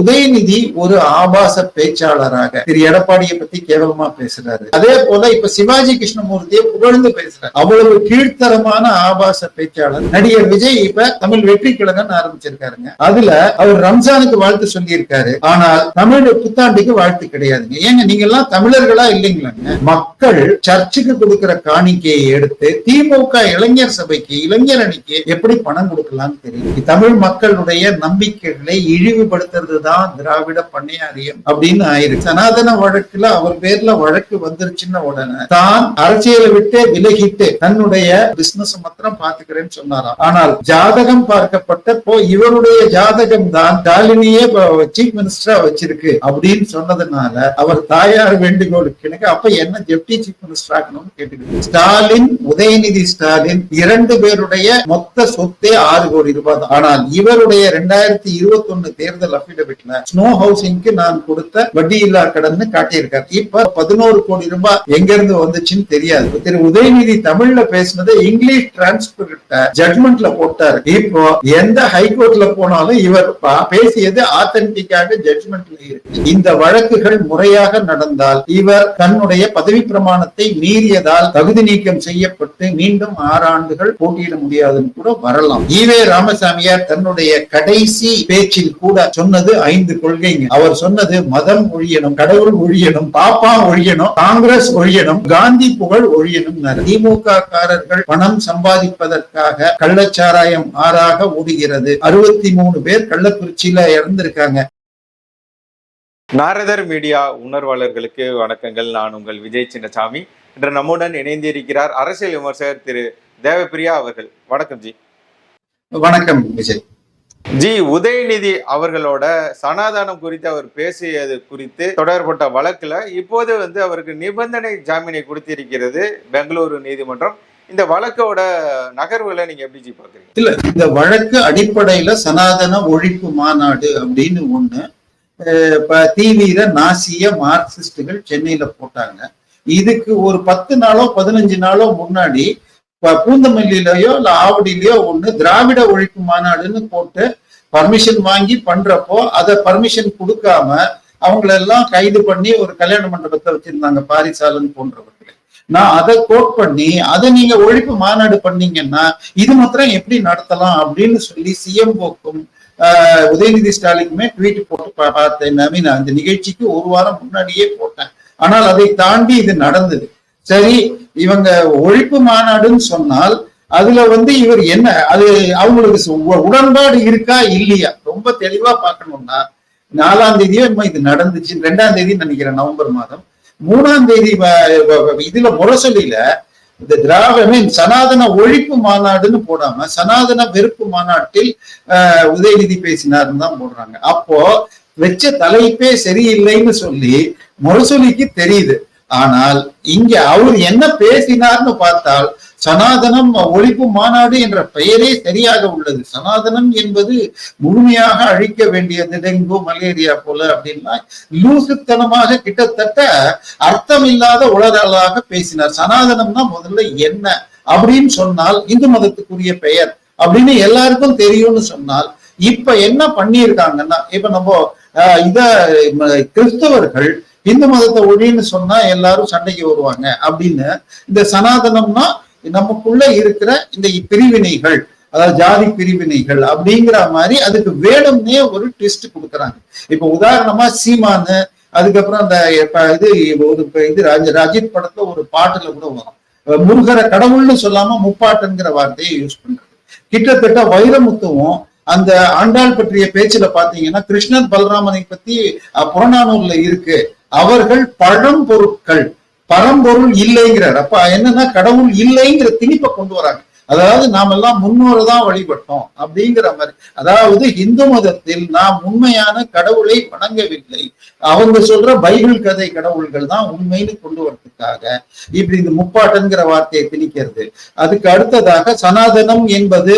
உதயநிதி ஒரு ஆபாச பேச்சாளராக திரு எடப்பாடியை பத்தி கேவலமா பேசுறாரு. அதே போல இப்ப சிவாஜி கிருஷ்ணமூர்த்தியை புகழ்ந்து பேசுறாரு. அவ்வளவு கீழ்த்தரமான ஆபாச பேச்சாளர் நடிகர் விஜய் இப்ப தமிழ் வெற்றி கிழங்கன் ஆரம்பிச்சிருக்காருங்க. அதுல அவர் ரம்ஜானுக்கு வாழ்த்து சொல்லியிருக்காரு. ஆனால் தமிழ் புத்தாண்டுக்கு வாழ்த்து கிடையாதுங்க. ஏங்க நீங்க எல்லாம் தமிழர்களா இல்லைங்களாங்க? மக்கள் சர்ச்சுக்கு கொடுக்கிற காணிக்கையை எடுத்து திமுக இளைஞர் சபைக்கு இளைஞர் அணிக்கு எப்படி பணம் கொடுக்கலாம்னு தெரியும்? தமிழ் மக்களுடைய நம்பிக்கைகளை இழிவுபடுத்துறது தான் திராவிட பண்ணையாரியம் அப்படின்னு ஆயிருக்கு சனாதன வழக்குல அவர் பேர்ல வழக்கு வந்துருச்சுன்ன உடனே தான் அரசியலை விட்டு விலகிட்டு தன்னுடைய பிசினஸ் மாத்திரம் பாத்துக்கிறேன்னு சொன்னாராம். ஆனால் ஜாதகம் பார்க்கப்பட்டப்போ இவருடைய ஜாதகம் தான் டாலினியே சீஃப் மினிஸ்டரா வச்சிருக்கு அப்படின்னு சொன்னதுனால அவர் தாயார் வேண்டுகோளுக்கு எனக்கு அப்ப என்ன டெப்டி சீஃப் மினிஸ்டர் ஆகணும்னு கேட்டுக்கிட்டு ஸ்டாலின் உதயநிதி ஸ்டாலின் இரண்டு பேருடைய மொத்த சொத்தே ஆறு கோடி ரூபாய் தான். ஆனால் இவருடைய ரெண்டாயிரத்தி இருபத்தி ஒன்னு தேர்தல் கட்டினேன் ஸ்னோ ஹவுசிங்க்கு நான் கொடுத்த வட்டி இல்லா கடன் காட்டியிருக்காரு. இப்ப பதினோரு கோடி ரூபாய் எங்க இருந்து வந்துச்சுன்னு தெரியாது. திரு உதயநிதி தமிழ்ல பேசினதை இங்கிலீஷ் டிரான்ஸ்கிரிப்ட ஜட்மெண்ட்ல போட்டாரு. இப்போ எந்த ஹைகோர்ட்ல போனாலும் இவர் பேசியது ஆத்தன்டிக்காக ஜட்மெண்ட்ல இருக்கு. இந்த வழக்குகள் முறையாக நடந்தால் இவர் தன்னுடைய பதவி பிரமாணத்தை மீறியதால் தகுதி நீக்கம் செய்யப்பட்டு மீண்டும் ஆறு ஆண்டுகள் போட்டியிட முடியாதுன்னு கூட வரலாம். ஈவே ராமசாமியார் தன்னுடைய கடைசி பேச்சில் கூட சொன்னது ஐந்து கொள்கைங்க. அவர் சொன்னது மதம் ஒழியணும் கடவுள் ஒழியணும் பாப்பா ஒழியணும் காங்கிரஸ் ஒழியணும் காந்தி புகழ் ஒழியணும் திமுக காரர்கள் பணம் சம்பாதிப்பதற்காக கள்ளச்சாராயம் ஆறாக ஓடுகிறது. அறுபத்தி மூணு பேர் கள்ளக்குறிச்சியில இறந்திருக்காங்க. நாரதர் மீடியா உணர்வாளர்களுக்கு வணக்கங்கள். நான் உங்கள் விஜய் சின்னசாமி. இன்று நம்முடன் இணைந்திருக்கிறார் அரசியல் விமர்சகர் திரு தேவப்பிரியா அவர்கள். வணக்கம் ஜி. வணக்கம் விஜய். ஜி உதயநிதி அவர்களோட சனாதானம் குறித்து அவர் பேசியது குறித்து தொடர்பட்ட வழக்குல இப்போது வந்து அவருக்கு நிபந்தனை ஜாமீனை கொடுத்திருக்கிறது பெங்களூரு நீதிமன்றம். இந்த வழக்கோட நகர்வுகளை நீங்க எப்படி ஜி பாக்குறீங்க இல்ல இந்த வழக்கு அடிப்படையில சனாதன ஒழிப்பு மாநாடு அப்படின்னு ஒண்ணு தீவிர நாசிய மார்க்சிஸ்டுகள் சென்னையில போட்டாங்க. இதுக்கு ஒரு பத்து நாளோ பதினஞ்சு நாளோ முன்னாடி பூந்தமல்லியிலயோ இல்ல ஆவடியிலயோ ஒண்ணு திராவிட ஒழிப்பு மாநாடுன்னு போட்டு பர்மிஷன் வாங்கி பண்றப்போ அதை பர்மிஷன் கொடுக்காம அவங்களெல்லாம் கைது பண்ணி ஒரு கல்யாண மண்டபத்தை வச்சிருந்தாங்க பாரிசாலன் போன்றவர்களை. நான் அதை கோட் பண்ணி அதை நீங்க ஒழிப்பு மாநாடு பண்ணீங்கன்னா இது மாத்திரம் எப்படி நடத்தலாம் அப்படின்னு சொல்லி சிஎம்போக்கும் உதயநிதி ஸ்டாலினுமே ட்வீட் போட்டு பா- பார்த்தேன் ஐ மீன் அந்த நிகழ்ச்சிக்கு ஒரு வாரம் முன்னாடியே போட்டேன். ஆனால் அதை தாண்டி இது நடந்தது. சரி இவங்க ஒழிப்பு மாநாடுன்னு சொன்னால் அதுல வந்து இவர் என்ன அது அவங்களுக்கு உடன்பாடு இருக்கா இல்லையா? ரொம்ப தெளிவா பார்க்கணும்னா நாலாம் தேதியோ இது நடந்துச்சு. ரெண்டாம் தேதி நினைக்கிறேன் நவம்பர் மாதம். மூணாம் தேதி இதுல முரசொலியில இந்த திராவிட சனாதன ஒழிப்பு மாநாடுன்னு போடாம சனாதன வெறுப்பு மாநாட்டில் ஆஹ், உதயநிதி பேசினார்னு தான் போடுறாங்க. அப்போ வச்ச தலைப்பே சரியில்லைன்னு சொல்லி முரசொலிக்கு தெரியுது. ஆனால் இங்க அவர் என்ன பேசினார்னு பார்த்தால் சனாதனம் ஒழிப்பு மாநாடு என்ற பெயரே சரியாக உள்ளது. சனாதனம் என்பது முழுமையாக அழிக்க வேண்டியது டெங்கு மலேரியா போல அப்படின்னா லூசுத்தனமாக கிட்டத்தட்ட அர்த்தம் இல்லாத உலகளாக பேசினார். சனாதனம்னா முதல்ல என்ன அப்படின்னு சொன்னால் இந்து மதத்துக்குரிய பெயர் அப்படின்னு எல்லாருக்கும் தெரியும்னு சொன்னால் இப்ப என்ன பண்ணியிருக்காங்கன்னா இப்ப நம்ம இத கிறிஸ்தவர்கள் இந்து மதத்தை ஒழின்னு சொன்னா எல்லாரும் சண்டைக்கு வருவாங்க அப்படின்னு இந்த சனாதனம்னா நமக்குள்ள இருக்கிற இந்த பிரிவினைகள் அதாவது ஜாதி பிரிவினைகள் அப்படிங்கிற மாதிரி அதுக்கு வேணும்னே ஒரு ட்விஸ்ட் கொடுக்குறாங்க. இப்ப உதாரணமா சீமானு அதுக்கப்புறம் அந்த இது ஒரு இது ராஜ- ரஜித் படத்துல ஒரு பாட்டுல கூட வரும். முருகரை கடவுள்னு சொல்லாம முப்பாட்டுங்கிற வார்த்தையை யூஸ் பண்றது கிட்டத்தட்ட வைரமுத்துவும் அந்த ஆண்டாள் பற்றிய பேச்சுல பாத்தீங்கன்னா கிருஷ்ணன் பலராமனை பத்தி புறநானூர்ல இருக்கு. அவர்கள் பழம்பொருட்கள். பரம்பொருள் இல்லைங்கிறார். அப்ப என்னன்னா கடவுள் இல்லைங்கிற திணிப்பை கொண்டு வராங்க. அதாவது நாம் எல்லாம் முன்னோரை தான் வழிபட்டோம் அப்படிங்கிற மாதிரி. அதாவது இந்து மதத்தில் நாம் உண்மையான கடவுளை வணங்கவில்லை. அவங்க சொல்ற பைபிள் கதை கடவுள்கள் தான் உண்மைன்னு கொண்டு வரதுக்காக. இப்படி இந்த முப்பாட்டன்கிற வார்த்தையை திணிக்கிறது. அதுக்கு அடுத்ததாக சனாதனம் என்பது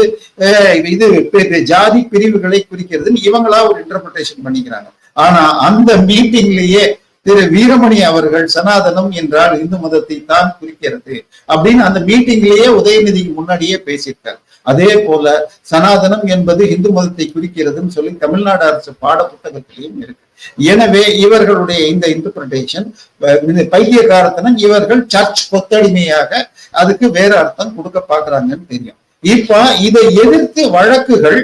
இது ஜாதி பிரிவுகளை குறிக்கிறதுன்னு இவங்களா ஒரு இன்டர்பிரேஷன் பண்ணிக்கிறாங்க. ஆனா அந்த மீட்டிங்லயே திரு வீரமணி அவர்கள் சனாதனம் என்றால் இந்து மதத்தை தான் குறிக்கிறது அப்படின்னு அந்த மீட்டிங்லயே உதயநிதிக்கு முன்னாடியே பேசியிருக்கார். அதே போல சனாதனம் என்பது இந்து மதத்தை குறிக்கிறதுன்னு சொல்லி தமிழ்நாடு அரசு பாட புத்தகத்திலையும் இருக்கு. எனவே இவர்களுடைய இந்த இன்டர்பிரிட்டேஷன் பைத்தியகாரத்தனம் இவர்கள் சர்ச் கொத்தடிமையாக அதுக்கு வேற அர்த்தம் கொடுக்க பாக்குறாங்கன்னு தெரியும். இப்ப இதை எதிர்த்து வழக்குகள்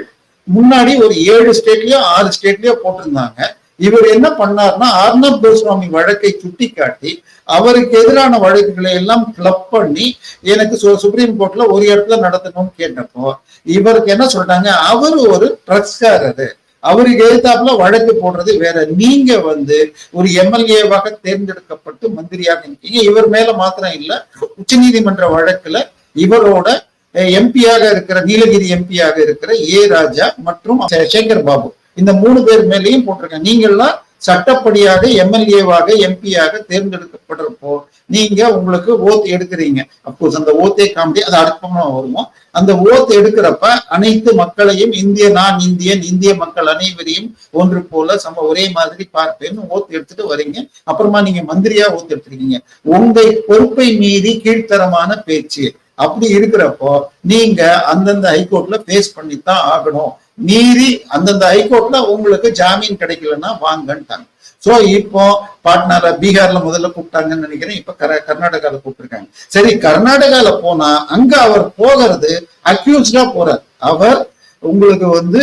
முன்னாடி ஒரு ஏழு ஸ்டேட்லயோ ஆறு ஸ்டேட்லயோ போட்டிருந்தாங்க. இவர் என்ன பண்ணார்னா அர்ணப் கோஸ்வாமி வழக்கை சுட்டிக்காட்டி அவருக்கு எதிரான வழக்குகளை எல்லாம் கிளப் பண்ணி எனக்கு சு- சுப்ரீம் கோர்ட்ல ஒரு இடத்துல நடத்தணும்னு கேட்டப்போ இவருக்கு என்ன சொல்றாங்க அவர் ஒரு ட்ரக்ஸ்காரரு. அவருக்கு எழுத்தாப்புல வழக்கு போடுறது வேற. நீங்க வந்து ஒரு எம்எல்ஏவாக தேர்ந்தெடுக்கப்பட்டு மந்திரியாக இருக்கீங்க. இவர் மேல மாத்திரம் இல்ல. உச்சநீதிமன்ற வழக்குல இவரோட எம்பியாக இருக்கிற நீலகிரி எம்பியாக இருக்கிற ஏ ராஜா மற்றும் சே- சேகர் பாபு. இந்த மூணு பேர் மேலேயும் போட்டிருக்காங்க. நீங்கள்லாம் சட்டப்படியாக எம்எல்ஏவாக எம்பியாக தேர்ந்தெடுக்கப்படுறப்போ நீங்க உங்களுக்கு ஓத் எடுக்கிறீங்க. அப்கோர்ஸ் அந்த ஓத்தே காமெடி அது அடுப்பமா வருவோம் அந்த ஓத் எடுக்கிறப்ப அனைத்து மக்களையும் இந்திய நான் இந்தியன் இந்திய மக்கள் அனைவரையும் ஒன்று போல சம ஒரே மாதிரி பார்ப்பேன்னு ஓத் எடுத்துட்டு வரீங்க. அப்புறமா நீங்க மந்திரியா ஓத் எடுத்துருக்கீங்க. உங்கள் பொறுப்பை மீறி கீழ்த்தரமான பேச்சு. அப்படி இருக்கிறப்போ நீங்க அந்தந்த ஹைகோர்ட்ல பேஸ் பண்ணித்தான் ஆகணும். மீறி அந்தந்த ஹைகோர்ட்ல உங்களுக்கு ஜாமீன் கிடைக்கலன்னா வாங்கன்ட்டாங்க. சோ இப்போ பாட்னால பீகார்ல முதல்ல கூப்பிட்டாங்கன்னு நினைக்கிறேன். இப்ப கர கர்நாடகால கூப்பிட்டுருக்காங்க. சரி கர்நாடகால போனா அங்க அவர் போகிறது அக்யூஸ்டா போறார். அவர் உங்களுக்கு வந்து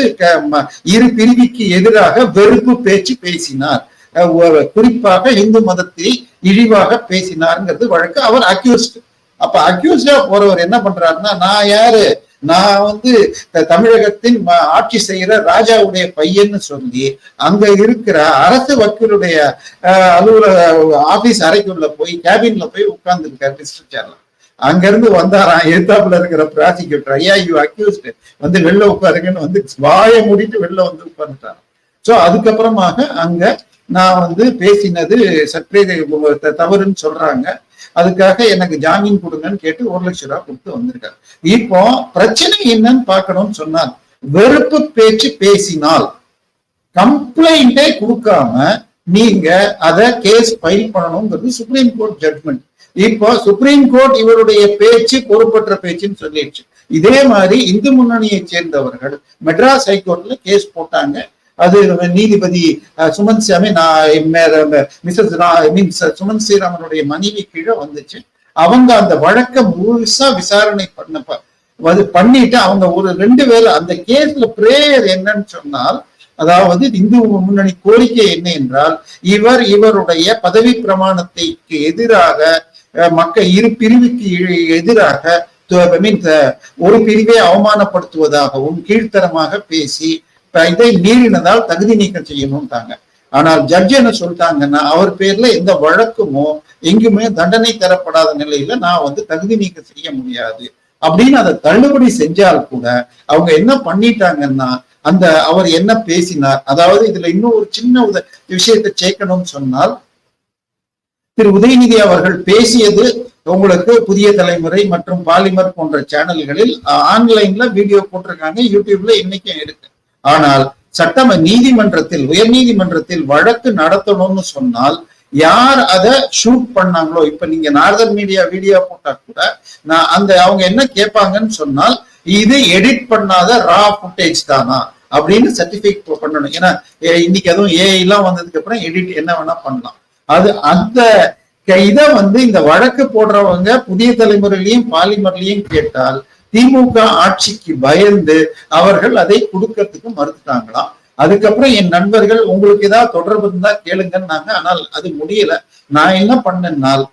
இரு பிரிவிக்கு எதிராக வெறுப்பு பேச்சு பேசினார். குறிப்பாக இந்து மதத்தை இழிவாக பேசினாருங்கிறது வழக்கு. அவர் அக்யூஸ்ட் அப்ப அக்யூஸ்டா போறவர் என்ன பண்றாருன்னா நான் யாரு? நான் வந்து த- தமிழகத்தின் ஆட்சி செய்யற ராஜாவுடைய பையன்னு சொல்லி அங்க இருக்கிற அரசு வக்கீலுடைய அலுவலக ஆபீஸ் அறைக்குள்ள போய் கேபின்ல போய் உட்கார்ந்து இருக்காரு மிஸ்டர் சேர்ல அங்க வந்தாராம் எதிர்த்தாப்புல இருக்கிற ப்ராசிக்யூட்டர் ஐயா யூ அக்யூஸ்ட் வந்து வெளில உட்காருங்கன்னு வந்து வாயை மூடிட்டு வெளில வந்து உட்காந்துட்டாராம் சோ அதுக்கப்புறமாக அங்க நான் வந்து பேசினது சற்றே தவறுன்னு சொல்றாங்க. அதுக்காக எனக்கு ஜாமீன் கொடுங்கன்னு கேட்டு ஒரு லட்சம் ரூபாய் கொடுத்து வந்திருக்காரு. இப்போ பிரச்சனை என்னன்னு பார்க்கணும்னு சொன்னார் வெறுப்பு பேச்சு பேசினால் கம்ப்ளைண்டே கொடுக்காம நீங்க அத கேஸ் ஃபைல் பண்ணணுங்கிறது சுப்ரீம் கோர்ட் ஜட்மெண்ட் இப்போ சுப்ரீம் கோர்ட் இவருடைய பேச்சு பொறுப்பற்ற பேச்சுன்னு சொல்லிடுச்சு. இதே மாதிரி இந்து முன்னணியை சேர்ந்தவர்கள் மெட்ராஸ் ஹைகோர்ட்ல கேஸ் போட்டாங்க. அது நீதிபதி சுமன் சாமி நான் மிஸ்ஸஸ் மீன் சுமன் ஸ்ரீராமனுடைய மனைவி கீழே வந்துச்சு. அவங்க அந்த வழக்க முழுசா விசாரணை பண்ண அது பண்ணிட்டு அவங்க ஒரு ரெண்டு வேளை அந்த கேஸ்ல பிரேயர் என்னன்னு சொன்னால் அதாவது இந்து முன்னணி கோரிக்கை என்ன என்றால் இவர் இவருடைய பதவி பிரமாணத்தைக்கு எதிராக அஹ், மக்கள் இரு பிரிவுக்கு எதிராக மீன் ஒரு பிரிவை அவமானப்படுத்துவதாகவும் கீழ்த்தரமாக பேசி இதை மீறினதால் தகுதி நீக்கம் செய்யணும்ட்டாங்க. ஆனால் ஜட்ஜ் என்ன சொல்லிட்டாங்கன்னா அவர் பேர்ல எந்த வழக்குமோ எங்குமே தண்டனை தரப்படாத நிலையில நான் வந்து தகுதி நீக்கம் செய்ய முடியாது. அப்படின்னு அதை தள்ளுபடி செஞ்சால் கூட அவங்க என்ன பண்ணிட்டாங்கன்னா அந்த அவர் என்ன பேசினார் அதாவது இதுல இன்னும் ஒரு சின்ன உத விஷயத்தை சேர்க்கணும்னு சொன்னால் திரு உதயநிதி அவர்கள் பேசியது உங்களுக்கு புதிய தலைமுறை மற்றும் பாலிமர் போன்ற சேனல்களில் ஆன்லைன்ல வீடியோ போட்டிருக்காங்க யூடியூப்ல இன்னைக்கும் இருக்கு. ஆனால் சட்டம நீதிமன்றத்தில் உயர் நீதிமன்றத்தில் வழக்கு நடத்தணும்னு சொன்னால் யார் அதை ஷூட் பண்ணாங்களோ இப்ப நீங்க நார்தன் மீடியா வீடியோ போட்டா கூட நான் அந்த அவங்க என்ன கேட்பாங்கன்னு சொன்னால் இது எடிட் பண்ணாத ரா ஃபுட்டேஜ் தானா அப்படின்னு சர்டிபிகேட் பண்ணணும். ஏன்னா இன்னைக்கு அதுவும் ஏஐ எல்லாம் வந்ததுக்கு அப்புறம் எடிட் என்ன வேணா பண்ணலாம். அது அந்த இதை வந்து இந்த வழக்கு போடுறவங்க புதிய தலைமுறையிலையும் பாலிமர்லயும் கேட்டால் திமுக ஆட்சிக்கு பயந்து அவர்கள் அதை கொடுக்கறதுக்கு மறுத்துட்டாங்களாம் அதுக்கப்புறம் என் நண்பர்கள் உங்களுக்கு ஏதாவது தொடர்பு இருந்தா கேளுங்கன்னாங்க ஆனால் அது முடியல. நான் என்ன பண்ணேன்னால்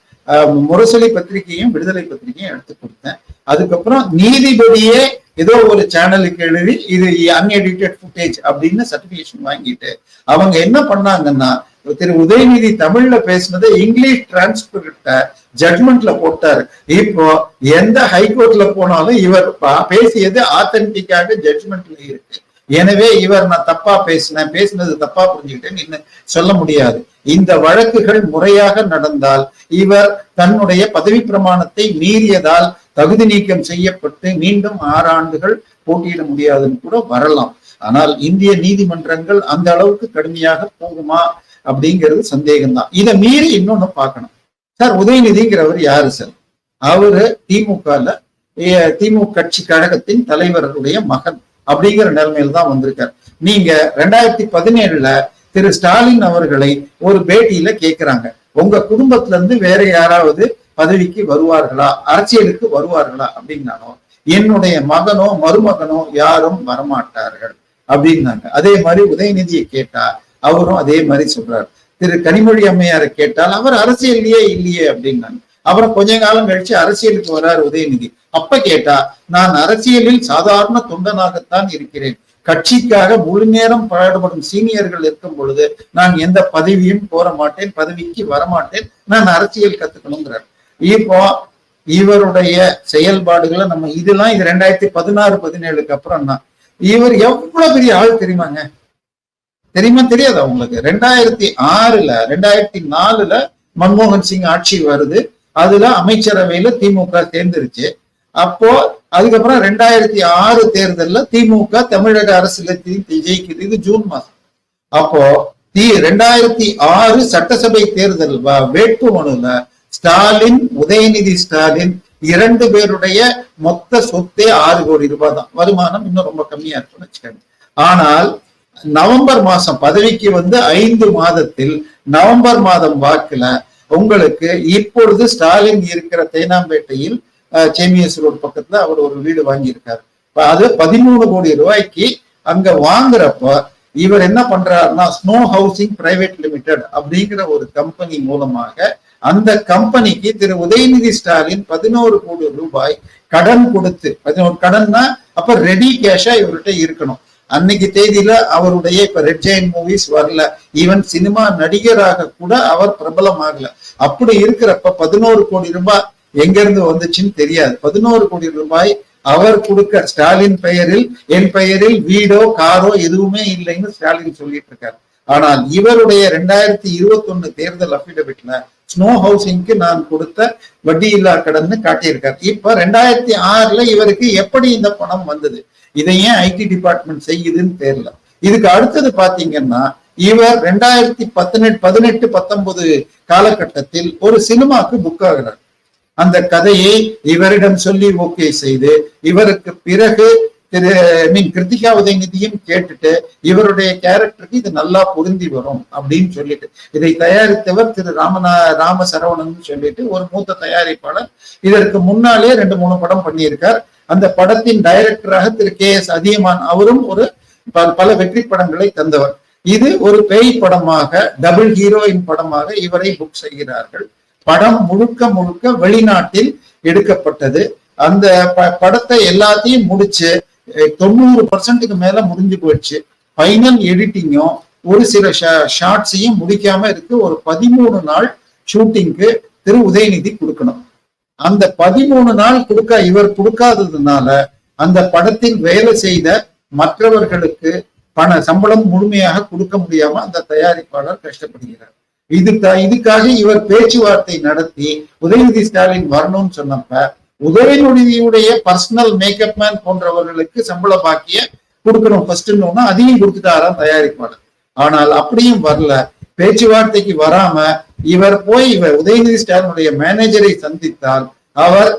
முரசொலி பத்திரிகையும் விடுதலை பத்திரிகையும் எடுத்து கொடுத்தேன். அதுக்கப்புறம் நீதிபதியே ஏதோ ஒரு சேனலுக்கு எழுதி இது அன்எடிட்டட் ஃபுட்டேஜ் அப்படின்னு சர்டிபிகேஷன் வாங்கிட்டு அவங்க என்ன பண்ணாங்கன்னா திரு உதயநிதி தமிழ்ல பேசினதை இங்கிலீஷ் டிரான்ஸ்கிரிப்ட ஜட்மெண்ட்ல போட்டாரு. இப்போ எந்த ஹைகோர்ட்ல போனாலும் இவர் பா- பேசியது ஆத்தன்டிக்காக ஜட்மெண்ட்ல இருக்கு. எனவே இவர் நான் தப்பா பேசினேன் பேசினது தப்பா புரிஞ்சுக்கிட்டேன்னு சொல்ல முடியாது. இந்த வழக்குகள் முறையாக நடந்தால் இவர் தன்னுடைய பதவி பிரமாணத்தை மீறியதால் தகுதி நீக்கம் செய்யப்பட்டு மீண்டும் ஆறு ஆண்டுகள் போட்டியிட முடியாதுன்னு கூட வரலாம். ஆனால் இந்திய நீதிமன்றங்கள் அந்த அளவுக்கு கடுமையாக போகுமா? அப்படிங்கிறது சந்தேகம்தான். இதை மீறி இன்னொன்னு பார்க்கணும். சார் உதயநிதிங்கிறவர் யாரு சார்? அவரு திமுகல அஹ், திமுக கட்சி கழகத்தின் தலைவர்களுடைய மகன் அப்படிங்கிற நிலைமையில தான் வந்திருக்கார். நீங்க ரெண்டாயிரத்தி பதினேழுல திரு ஸ்டாலின் அவர்களை ஒரு பேட்டியில கேக்குறாங்க. உங்க குடும்பத்துல இருந்து வேற யாராவது பதவிக்கு வருவார்களா? அரசியலுக்கு வருவார்களா? அப்படின்னாலும் என்னுடைய மகனோ மருமகனோ யாரும் வரமாட்டார்கள். அப்படின்னாங்க. அதே மாதிரி உதயநிதியை கேட்டா அவரும் அதே மாதிரி சொல்றாரு. திரு கனிமொழி அம்மையாரை கேட்டால் அவர் அரசியல்லையே இல்லையே அப்படின்னாங்க. அப்புறம் கொஞ்ச காலம் கழிச்சு அரசியலுக்கு வராரு உதயநிதி. அப்ப கேட்டா நான் அரசியலில் சாதாரண தொண்டனாகத்தான் இருக்கிறேன். கட்சிக்காக முழு நேரம் பாடுபடும் சீனியர்கள் இருக்கும் பொழுது நான் எந்த பதவியும் கோர மாட்டேன் பதவிக்கு வரமாட்டேன். நான் அரசியல் கத்துக்கணுங்கிறார். இப்போ இவருடைய செயல்பாடுகளை நம்ம இதெல்லாம் இது ரெண்டாயிரத்தி பதினாறு பதினேழுக்கு அப்புறம் தான் இவர் எவ்வளவு பெரிய ஆள் தெரியுமாங்க? தெரியுமா தெரியாதா உங்களுக்கு? ரெண்டாயிரத்தி ஆறுல ரெண்டாயிரத்தி நாலுல மன்மோகன் சிங் ஆட்சி வருது. அதுல அமைச்சரவையில திமுக தேர்ந்துருச்சு அப்போ அதுக்கப்புறம் ரெண்டாயிரத்தி ஆறு தேர்தல்ல திமுக தமிழக அரசுல ஜெயிக்குது. இது ஜூன் மாசம். அப்போ தி ரெண்டாயிரத்தி ஆறு சட்டசபை தேர்தல் வ- வேட்பு மனுல ஸ்டாலின் உதயநிதி ஸ்டாலின் இரண்டு பேருடைய மொத்த சொத்தே ஆறு கோடி ரூபாய் தான். வருமானம் இன்னும் ரொம்ப கம்மியா இருக்கும்னு வச்சுக்கோங்க. ஆனால் நவம்பர் மாசம் பதவிக்கு வந்து ஐந்து மாதத்தில் நவம்பர் மாதம் வாக்குல உங்களுக்கு இப்பொழுது ஸ்டாலின் இருக்கிற தேனாம்பேட்டையில் சேமியஸ் ரோடு பக்கத்துல அவர் ஒரு வீடு வாங்கியிருக்காரு. அது பதிமூணு கோடி ரூபாய்க்கு அங்க வாங்குறப்ப இவர் என்ன பண்றாருன்னா ஸ்னோ ஹவுசிங் பிரைவேட் லிமிடெட் அப்படிங்கிற ஒரு கம்பெனி மூலமாக அந்த கம்பெனிக்கு திரு உதயநிதி ஸ்டாலின் பதினோரு கோடி ரூபாய் கடன் கொடுத்து பதினோரு கடன்னா அப்ப ரெடி கேஷா இவர்கிட்ட இருக்கணும். அன்னைக்கு தேதியில அவருடைய இப்ப ரெட் ஜெயின் மூவிஸ் வரல. ஈவன் சினிமா நடிகராக கூட அவர் பிரபலமாகல. அப்படி இருக்கிறப்ப பதினோரு கோடி ரூபாய் எங்க இருந்து வந்துச்சுன்னு தெரியாது. பதினோரு கோடி ரூபாய் அவர் கொடுக்க ஸ்டாலின் பெயரில் என் பெயரில் வீடோ காரோ எதுவுமே இல்லைன்னு ஸ்டாலின் சொல்லிட்டு இருக்காரு. ஆனால் இவருடைய ரெண்டாயிரத்தி இருபத்தி ஒண்ணு தேர்தல் அபிடவிட்ல ஸ்னோ ஹவுசிங்க்கு நான் கொடுத்த வட்டி இல்லா கடன்னு காட்டியிருக்காரு. இப்ப ரெண்டாயிரத்தி ஆறுல இவருக்கு எப்படி இந்த பணம் வந்தது? இதை ஏன் ஐடி டிபார்ட்மெண்ட் செய்யுதுன்னு தெரியல. இதுக்கு அடுத்தது பாத்தீங்கன்னா இவர் ரெண்டாயிரத்தி பத்தினெட்டு பதினெட்டு பத்தொன்பது காலகட்டத்தில் ஒரு சினிமாக்கு புக் ஆகிறார். அந்த கதையை இவரிடம் சொல்லி ஓகே செய்து இவருக்கு பிறகு திரு மீன் கிருத்திகா உதயநிதியும் கேட்டுட்டு இவருடைய கேரக்டருக்கு இது நல்லா பொருந்தி வரும் அப்படின்னு சொல்லிட்டு. இதை தயாரித்தவர் திரு ராமநா ராம சரவணன் சொல்லிட்டு ஒரு மூத்த தயாரிப்பாளர். இதற்கு முன்னாலே ரெண்டு மூணு படம் பண்ணியிருக்கார். அந்த படத்தின் டைரக்டராக திரு கே எஸ் அதியமான் அவரும் ஒரு ப- பல வெற்றி படங்களை தந்தவர். இது ஒரு பேய் படமாக டபுள் ஹீரோயின் படமாக இவரை புக் செய்கிறார்கள். படம் முழுக்க முழுக்க வெளிநாட்டில் எடுக்கப்பட்டது. அந்த ப- படத்தை எல்லாத்தையும் முடிச்சு தொண்ணூறு பர்சன்ட்டுக்கு மேல முடிஞ்சு போயிடுச்சு. ஃபைனல் எடிட்டிங்கும் ஒரு சில ஷார்ட்ஸையும் முடிக்காம இருக்கு. ஒரு பதிமூணு நாள் ஷூட்டிங்க்கு திரு உதயநிதி கொடுக்கணும். அந்த பதிமூணு நாள் கொடுக்க இவர் கொடுக்காததுனால அந்த படத்தில் வேலை செய்த மற்றவர்களுக்கு பண சம்பளம் முழுமையாக கொடுக்க முடியாம அந்த தயாரிப்பாளர் கஷ்டப்படுகிறார். இது இதுக்காக இவர் பேச்சுவார்த்தை நடத்தி உதயநிதி ஸ்டாலின் வரணும்னு சொன்னப்ப உதயநிதியுடைய பர்சனல் மேக்கப் மேன் போன்றவர்களுக்கு சம்பள பாக்கிய கொடுக்கணும். ஃபர்ஸ்ட்னு அதையும் கொடுத்துட்டாராம் தயாரிப்பாளர். ஆனால் அப்படியும் வரல. பேச்சுவார்த்தைக்கு வராம இவர் போய் இவர் உதயநிதி ஸ்டாலினுடைய மேனேஜரை சந்தித்தால் அவர்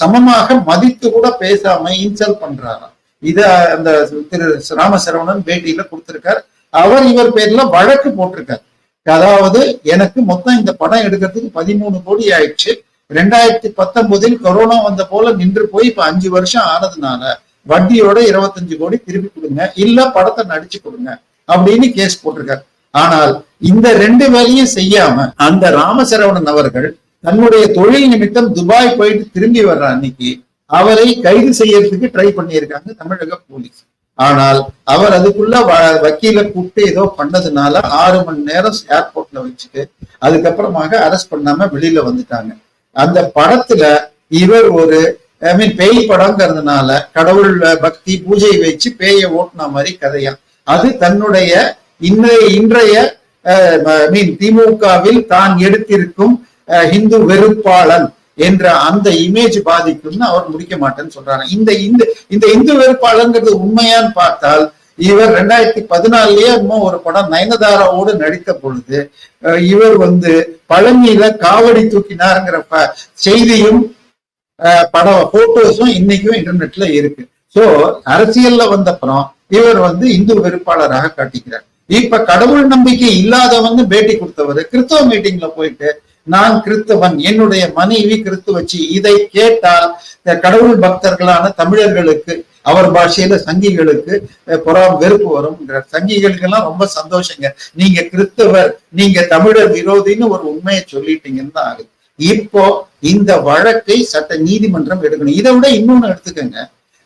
சமமாக மதித்து கூட பேசாம இன்சல்ட் பண்றாராம். இத அந்த திரு ராமசரவணன் பேட்டியில கொடுத்திருக்கார். அவர் இவர் பேர்ல வழக்கு போட்டிருக்கார். அதாவது எனக்கு மொத்தம் இந்த படம் எடுக்கிறதுக்கு பதிமூணு கோடி ஆயிடுச்சு. ரெண்டாயிரத்தி பத்தொன்பதில் கொரோனா வந்த போல நின்று போய் இப்ப அஞ்சு வருஷம் ஆனதுனால வட்டியோட இருபத்தஞ்சு கோடி திருப்பி கொடுங்க. இல்ல படத்தை நடிச்சு கொடுங்க அப்படின்னு கேஸ் போட்டிருக்காரு. ஆனால் இந்த ரெண்டு வேலையும் செய்யாம அந்த ராமசரவணன் அவர்கள் தன்னுடைய தொழில் நிமித்தம் துபாய் போயிட்டு திரும்பி வர்ற அன்னைக்கு அவரை கைது செய்யறதுக்கு ட்ரை பண்ணியிருக்காங்க தமிழக போலீஸ் ஆனால் அவர் அதுக்குள்ள வ- வக்கீல கூப்பிட்டு ஏதோ பண்ணதுனால ஆறு மணி நேரம் ஏர்போர்ட்ல வச்சுட்டு அதுக்கப்புறமாக அரெஸ்ட் பண்ணாம வெளியில வந்துட்டாங்க. அந்த படத்துல இவர் ஒரு ஐ மீன் பேய் படங்கிறதுனால கடவுள் பக்தி பூஜை வச்சு பேயை ஓட்டின மாதிரி கதையா அது தன்னுடைய இன்றைய இன்றைய மீன் திமுகவில் தான் எடுத்திருக்கும் அஹ், இந்து வெறுப்பாளன் என்ற அந்த இமேஜ் பாதிக்கும்னு அவர் முடிக்க மாட்டேன்னு சொல்றாங்க இந்த இந்த இந்த இந்து வெறுப்பாளங்கிறது உண்மையான்னு பார்த்தால் இவர் ரெண்டாயிரத்தி பதினாலுலயே இன்னும் ஒரு படம் நயனதாராவோடு நடித்த பொழுது இவர் வந்து பழனியில காவடி தூக்கினாருங்கிற செய்தியும் படம் போட்டோஸும் இன்னைக்கும் இன்டர்நெட்ல இருக்கு. சோ அரசியல்ல வந்தப்புறம் இவர் வந்து இந்து வெறுப்பாளராக காட்டிக்கிறார். இப்ப கடவுள் நம்பிக்கை இல்லாதவங்க பேட்டி கொடுத்தவர் கிறிஸ்தவ மீட்டிங்ல போயிட்டு நான் கிறிஸ்தவன் என்னுடைய மனைவி கிறிஸ்துவச்சி இதை கேட்டால் கடவுள் பக்தர்களான தமிழர்களுக்கு அவர் பாஷையில சங்கிகளுக்கு அஹ், புறம் வெறுப்பு வரும் சங்கிகளுக்கெல்லாம் ரொம்ப சந்தோஷங்க. நீங்க கிறிஸ்தவர் நீங்க தமிழர் விரோதின்னு ஒரு உண்மையை சொல்லிட்டீங்கன்னு தான் ஆகுது இப்போ இந்த வழக்கை சட்ட நீதிமன்றம் எடுக்கணும். இதை விட இன்னொன்னு எடுத்துக்கங்க.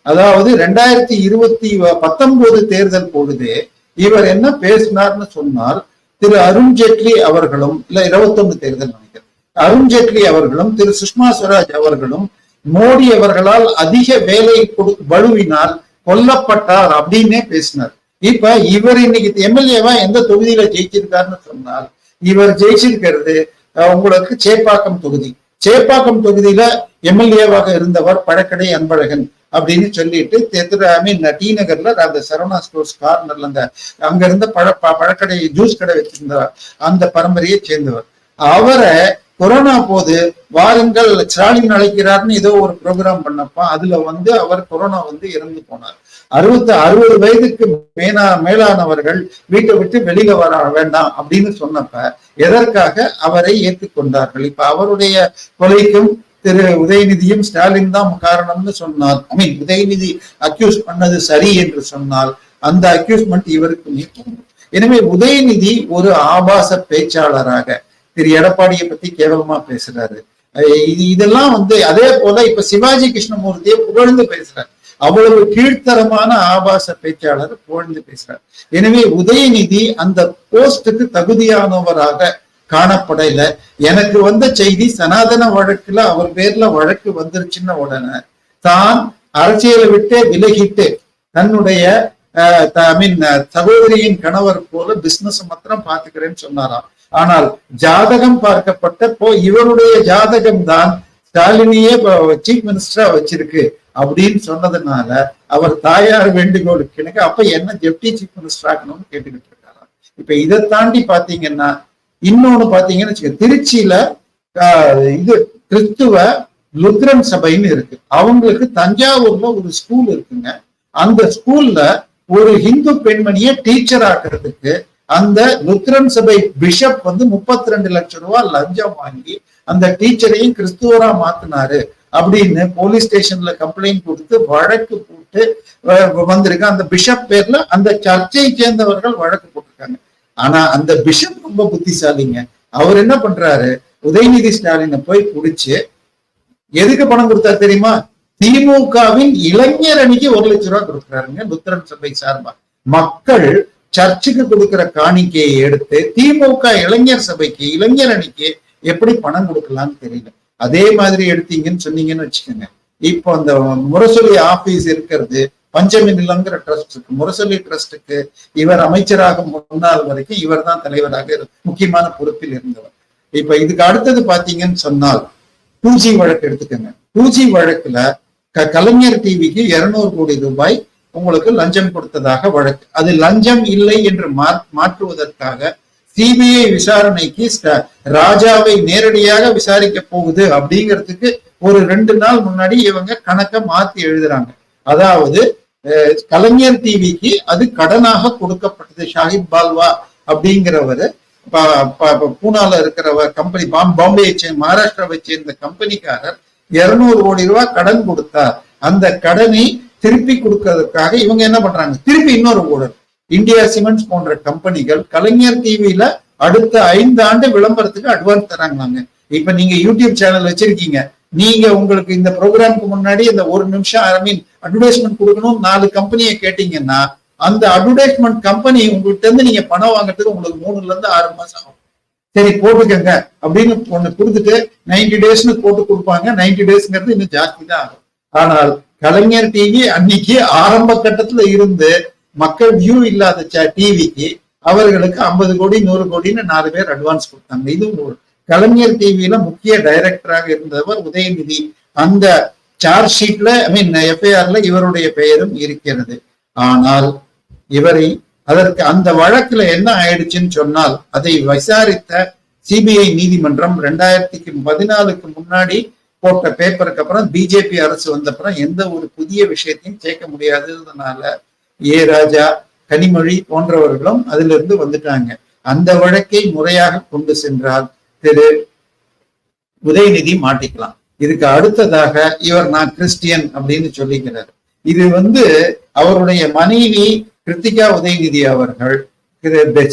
அதாவது ரெண்டாயிரத்தி இருபத்தி பத்தொன்பது தேர்தல் பொழுது இவர் என்ன பேசினார்னு சொன்னால் திரு அருண்ஜேட்லி அவர்களும் இல்ல இருபத்தொன்னு தேர்தல் நினைக்கிறேன். அருண்ஜேட்லி அவர்களும் திரு சுஷ்மா ஸ்வராஜ் அவர்களும் மோடி அவர்களால் அதிக வேலை கொடு வலுவினால் கொல்லப்பட்டார் அப்படின்னே பேசினார். இப்ப இவர் இன்னைக்கு எம்எல்ஏவா எந்த தொகுதியில ஜெயிச்சிருக்காருன்னு சொன்னால் இவர் ஜெயிச்சிருக்கிறது உங்களுக்கு சேப்பாக்கம் தொகுதி. சேப்பாக்கம் தொகுதியில எம்எல்ஏவாக இருந்தவர் பழக்கடை அன்பழகன் அப்படின்னு சொல்லிட்டு திரு ஐ மீன் டி நகர்ல அந்த சரவணா ஸ்டோர்ஸ் கார்னர்ல அந்த அங்க இருந்த பழ ப- பழக்கடை ஜூஸ் கடை வச்சிருந்தவர் அந்த பரம்பரையை சேர்ந்தவர். அவரை கொரோனா போது வாருங்கள் ஸ்டாலின் அழைக்கிறார்னு ஏதோ ஒரு ப்ரோக்ராம் பண்ணப்ப அதுல வந்து அவர் கொரோனா வந்து இறந்து போனார். அறுபத்து அறுபது வயதுக்கு மேலா மேலானவர்கள் வீட்டை விட்டு வெளியில வர வேண்டாம் அப்படின்னு சொன்னப்ப எதற்காக அவரை ஏற்றுக்கொண்டார்கள்? இப்ப அவருடைய கொலைக்கும் திரு உதயநிதியும் ஸ்டாலின் தான் காரணம்னு சொன்னால் ஐ மீன் உதயநிதி அக்யூஸ் பண்ணது சரி என்று சொன்னால் அந்த அக்யூஸ்மெண்ட் இவருக்கு எனவே உதயநிதி ஒரு ஆபாச பேச்சாளராக திரு எடப்பாடியை பத்தி கேவலமா பேசுறாரு. இது இதெல்லாம் வந்து அதே போல இப்ப சிவாஜி கிருஷ்ணமூர்த்தியை புகழ்ந்து பேசுறாரு. அவ்வளவு கீழ்த்தரமான ஆபாச பேச்சாளர் புகழ்ந்து பேசுறார். எனவே உதயநிதி அந்த போஸ்டுக்கு தகுதியானவராக காணப்படல. எனக்கு வந்த செய்தி சனாதன வழக்குல அவர் பேர்ல வழக்கு வந்துருச்சுன்ன உடனே தான் அரசியலை விட்டே விலகிட்டு தன்னுடைய ஐ மீன் சகோதரியின் கணவர் போல பிசினஸ் மாத்திரம் பாத்துக்கிறேன்னு சொன்னாராம். ஆனால் ஜாதகம் பார்க்கப்பட்டப்போ இவருடைய ஜாதகம் தான் ஸ்டாலினியே சீஃப் மினிஸ்டரா வச்சிருக்கு அப்படின்னு சொன்னதுனால அவர் தாயார் வேண்டுகோளுக்கு எனக்கு அப்ப என்ன டெப்டி சீஃப் மினிஸ்டர் ஆகணும்னு கேட்டுக்கிட்டு இருக்காராம் இப்ப இதை தாண்டி பாத்தீங்கன்னா இன்னொன்னு பாத்தீங்கன்னு திருச்சியில ஆஹ், இது கிறிஸ்துவ லுத்ரன் சபைன்னு இருக்கு. அவங்களுக்கு தஞ்சாவூர்ல ஒரு ஸ்கூல் இருக்குங்க. அந்த ஸ்கூல்ல ஒரு ஹிந்து பெண்மணியை டீச்சர் ஆக்குறதுக்கு அந்த லுத்ரன் சபை பிஷப் வந்து முப்பத்தி ரெண்டு லட்சம் ரூபாய் லஞ்சம் வாங்கி அந்த டீச்சரையும் கிறிஸ்துவரா மாத்தினாரு அப்படின்னு போலீஸ் ஸ்டேஷன்ல கம்ப்ளைண்ட் கொடுத்து வழக்கு போட்டு அஹ், வந்திருக்கு. அந்த பிஷப் பேர்ல அந்த சர்ச்சை சேர்ந்தவர்கள் வழக்கு போட்டிருக்காங்க. ஆனா அந்த பிஷப் ரொம்ப புத்திசாலிங்க. அவர் என்ன பண்றாரு? உதயநிதி ஸ்டாலினை போய் பிடிச்சு எதுக்கு பணம் கொடுத்தா தெரியுமா? திமுகவின் இளைஞர் அணிக்கு ஒரு லட்சம் ரூபாய் கொடுக்குறாருங்க லுத்திரன் சபை சார்பா. மக்கள் சர்ச்சுக்கு கொடுக்கிற காணிக்கையை எடுத்து திமுக இளைஞர் சபைக்கு இளைஞர் அணிக்கு எப்படி பணம் கொடுக்கலாம்னு தெரியல. அதே மாதிரி எடுத்தீங்கன்னு சொன்னீங்கன்னு வச்சுக்கோங்க. இப்போ அந்த முரசொலி ஆபீஸ் இருக்கிறது பஞ்சமி நிலங்கிற ட்ரஸ்ட் இருக்கு. முரசொலி ட்ரஸ்டுக்கு இவர் அமைச்சராக முன்னாள் வரைக்கும் இவர் தான் தலைவராக முக்கியமான பொறுப்பில் இருந்தவர். இப்ப இதுக்கு அடுத்தது பாத்தீங்கன்னு சொன்னால் பூஜி வழக்கு எடுத்துக்கோங்க. டூஜி வழக்குல க- கலைஞர் டிவிக்கு இருநூறு கோடி ரூபாய் உங்களுக்கு லஞ்சம் கொடுத்ததாக வழக்கு. அது லஞ்சம் இல்லை என்று மா- மாற்றுவதற்காக சிபிஐ விசாரணைக்கு ராஜாவை நேரடியாக விசாரிக்க போகுது அப்படிங்கிறதுக்கு ஒரு ரெண்டு நாள் முன்னாடி இவங்க கணக்கை மாத்தி எழுதுறாங்க. அதாவது கலைஞர் டிவிக்கு அது கடனாக கொடுக்கப்பட்டது. ஷாஹிப் பால்வா அப்படிங்கிறவர் பூனால இருக்கிறவர் கம்பெனி பாம்பே மகாராஷ்டிராவை சேர்ந்த கம்பெனிக்காரர் இருநூறு கோடி ரூபாய் கடன் கொடுத்தார். அந்த கடனை திருப்பி கொடுக்கறதுக்காக இவங்க என்ன பண்றாங்க? திருப்பி இன்னொரு ஊழல். இந்தியா சிமெண்ட்ஸ் போன்ற கம்பெனிகள் கலைஞர் டிவில அடுத்த ஐந்து ஆண்டு விளம்பரத்துக்கு அட்வான்ஸ் தராங்களாங்க. இப்ப நீங்க யூடியூப் சேனல் வச்சிருக்கீங்க. நீங்க உங்களுக்கு இந்த ப்ரோக்ராம்க்கு முன்னாடி இந்த ஒரு நிமிஷம் ஐ மீன் அட்வர்டைஸ்மெண்ட் கொடுக்கணும் நாலு கம்பெனியை கேட்டீங்கன்னா அந்த அட்வர்டைஸ்மெண்ட் கம்பெனி உங்ககிட்ட இருந்து நீங்க பணம் வாங்குறதுக்கு உங்களுக்கு மூணுல இருந்து ஆறு மாசம் ஆகும். சரி போட்டுக்கங்க. அப்படின்னு ஒண்ணு கொடுத்துட்டு நைன்டி டேஸ்னு போட்டு கொடுப்பாங்க. நைன்டி டேஸ்ங்கிறது இன்னும் ஜாஸ்தி தான் ஆகும். ஆனால் கலைஞர் டிவி அன்னைக்கு ஆரம்ப கட்டத்துல இருந்து மக்கள் வியூ இல்லாத டிவிக்கு அவர்களுக்கு ஐம்பது கோடி நூறு கோடின்னு நாலு பேர் அட்வான்ஸ் கொடுத்தாங்க. இது ஒரு கலைஞர் டிவியில முக்கிய டைரக்டராக இருந்தவர் உதயநிதி. அந்த சார்ஜ் ஷீட்ல ஐ மீன் எஃப்ஐஆர்ல இவருடைய பெயரும் இருக்கிறது. ஆனால் இவரை அதற்கு அந்த வழக்குல என்ன ஆயிடுச்சுன்னு சொன்னால் அதை விசாரித்த சிபிஐ நீதிமன்றம் ரெண்டாயிரத்தி பதினாலுக்கு முன்னாடி போட்ட பேப்பருக்கு அப்புறம் பிஜேபி அரசு வந்த அப்புறம் எந்த ஒரு புதிய விஷயத்தையும் சேர்க்க முடியாததுனால ஏ ராஜா கனிமொழி போன்றவர்களும் அதிலிருந்து வந்துட்டாங்க. அந்த வழக்கை முறையாக கொண்டு சென்றால் திரு உதயநிதி மாட்டிக்கலாம். இதுக்கு அடுத்ததாக இவர் நான் கிறிஸ்டியன் அப்படின்னு சொல்லிக்கிறார். இது வந்து அவருடைய மனைவி கிருத்திகா உதயநிதி அவர்கள்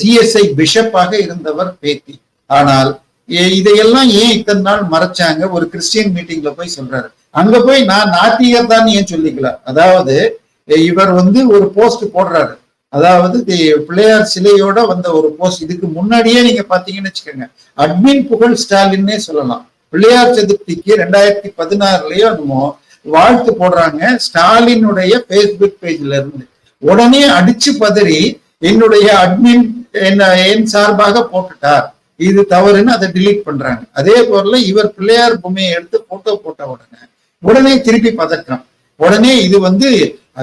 சிஎஸ்ஐ பிஷப்பாக இருந்தவர் பேத்தி. ஆனால் இதையெல்லாம் ஏன் இத்தனை நாள் மறைச்சாங்க? ஒரு கிறிஸ்டியன் மீட்டிங்ல போய் சொல்றாரு. அங்க போய் நான் நாத்திகர் தான் ஏன் சொல்லிக்கல? அதாவது இவர் வந்து ஒரு போஸ்ட் போடுறாரு. அதாவது தி- பிள்ளையார் சிலையோட வந்த ஒரு போஸ்ட் இதுக்கு முன்னாடியே நீங்க பாத்தீங்கன்னு வச்சுக்கோங்க. அட்மின் புகழ் ஸ்டாலின்னே சொல்லலாம். பிள்ளையார் சதுர்த்திக்கு ரெண்டாயிரத்தி பதினாறுலயோ என்னமோ வாழ்த்து போடுறாங்க ஸ்டாலினுடைய ஃபேஸ்புக் பேஜ்ல இருந்து. உடனே அடிச்சு பதறி என்னுடைய அட்மின் என்ன என் சார்பாக போட்டுட்டார். இது தவறுன்னு அதை டிலீட் பண்றாங்க. அதே போல இவர் பிள்ளையார் பொம்மையை எடுத்து போட்டோ போட்ட உடனே உடனே திருப்பி பதற்றம். உடனே இது வந்து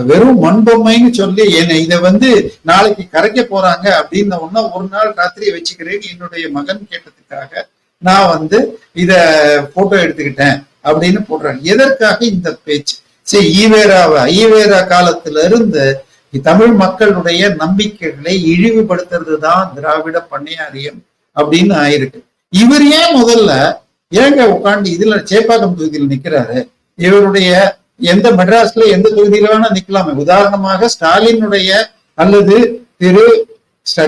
வெறும் மண்பொம்மைன்னு சொல்லி என்ன இதை வந்து நாளைக்கு கரைக்க போறாங்க அப்படின்னு ஒன்னா ஒரு நாள் ராத்திரி வச்சுக்கிறேன் என்னுடைய மகன் கேட்டதுக்காக நான் வந்து இத போட்டோ எடுத்துக்கிட்டேன் அப்படின்னு போடுறாங்க. எதற்காக இந்த பேச்சு? சரி ஈவேராவை ஈவேரா காலத்துல இருந்து தமிழ் மக்களுடைய நம்பிக்கைகளை இழிவுபடுத்துறது தான் திராவிட பண்ணையாரியம் அப்படின்னு ஆயிருக்கு. இவர் ஏன் முதல்ல ஏங்க உட்காந்து இதுல சேப்பாக்கம் தொகுதியில் நிக்கிறாரு? இவருடைய எந்த மெட்ராஸ்ல எந்த தொகுதியில வேணா நிக்கலாமே? உதாரணமாக ஸ்டாலினுடைய அல்லது திரு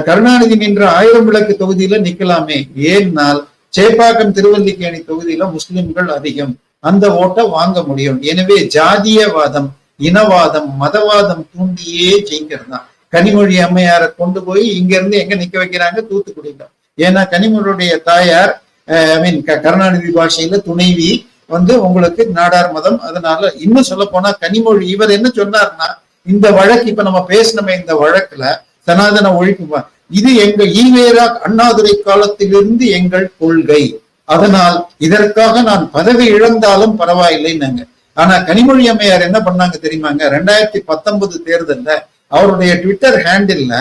கருணாநிதி நின்ற ஆயிரம் விளக்கு தொகுதியில நிக்கலாமே. ஏன்னால் சேப்பாக்கம் திருவல்லிக்கேணி தொகுதியில முஸ்லிம்கள் அதிகம். அந்த ஓட்டை வாங்க முடியும். எனவே ஜாதியவாதம் இனவாதம் மதவாதம் தூண்டியே ஜெயிக்கிறது? தான் கனிமொழி அம்மையாரை கொண்டு போய் இங்க இருந்து எங்க நிக்க வைக்கிறாங்க? தூத்துக்குடியில. ஏன்னா கனிமொழியுடைய தாயார் ஐ மீன் கருணாநிதி பாஷையில துணைவி வந்து உங்களுக்கு நாடார் மதம். அதனால இன்னும் சொல்ல போனா கனிமொழி இவர் என்ன சொன்னார்னா இந்த வழக்கு இப்ப நம்ம பேசினோமே இந்த வழக்குல சனாதன ஒழிப்பு இது எங்க ஈவேரா அண்ணாதுரை காலத்திலிருந்து எங்கள் கொள்கை. அதனால் இதற்காக நான் பதவி இழந்தாலும் பரவாயில்லைன்னாங்க. ஆனா கனிமொழி அம்மையார் என்ன பண்ணாங்க தெரியுமாங்க? ரெண்டாயிரத்தி பத்தொன்பது தேர்தல்ல அவருடைய ட்விட்டர் ஹேண்டில்ல